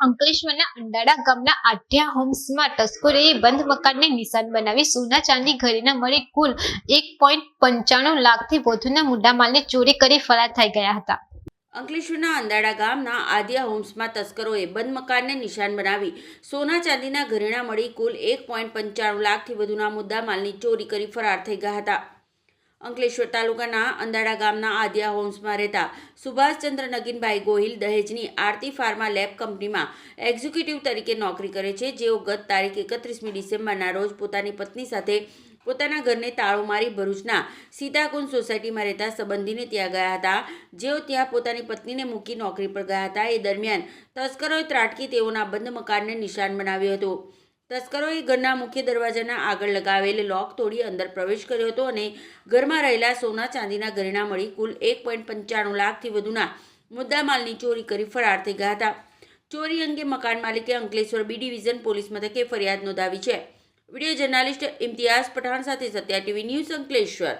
અંકલેશ્વરના અંડાડા ગામના આઢ્યા હોમ્સમાં તસ્કરોએ બંધ મકાનને નિશાન બનાવી સોના ચાંદી ઘરેના મળી કુલ એક પોઈન્ટ પંચાણું લાખથી વધુના મુદ્દામાલને ચોરી કરી ફરાર થઈ ગયા હતા. અંકલેશ્વરના અંદાડા ગામના આદિયા હોમ્સમાં તસ્કરોએ બંધ મકાનને નિશાન બનાવી સોના ચાંદીના ઘરેણા મળી કુલ એક પોઈન્ટ પંચાણું લાખથી વધુના મુદ્દામાલની ચોરી કરી ફરાર થઈ ગયા હતા. અંકલેશ્વર તાલુકાના અંદાડા ગામના આદિયા હોમ્સમાં રહેતા સુભાષચંદ્ર નગીનભાઈ ગોહિલ દહેજની આરતી ફાર્મા લેબ કંપનીમાં એક્ઝિક્યુટિવ તરીકે નોકરી કરે છે. જેઓ ગત તારીખ એકત્રીસમી ડિસેમ્બરના રોજ પોતાની પત્ની સાથે પોતાના ઘરને તાળો મારી ભરૂચના સીતાકુંજ સોસાયટીમાં રહેતા સંબંધીને ત્યાં ગયા હતા. જેઓ ત્યાં પોતાની પત્નીને મૂકી નોકરી પર ગયા હતા. એ દરમિયાન તસ્કરોએ ત્રાટકી તેઓના બંધ મકાનને નિશાન બનાવ્યું હતું. તસ્કરોએ ઘરના મુખ્ય દરવાજાના આગળ લગાવેલ લોક તોડી અંદર પ્રવેશ કર્યો હતો અને ઘરમાં રહેલા સોના ચાંદીના ઘરેણા મળી કુલ એક પોઈન્ટ પંચાણું લાખથી વધુના મુદ્દામાલની ચોરી કરી ફરાર થઈ ગયા હતા. ચોરી અંગે મકાન માલિકે અંકલેશ્વર બી ડિવિઝન પોલીસ મથકે ફરિયાદ નોંધાવી છે. વીડિયો જર્નાલિસ્ટ ઇમ્તિયાઝ પઠાણ સાથે સત્યા ટીવી ન્યૂઝ અંકલેશ્વર.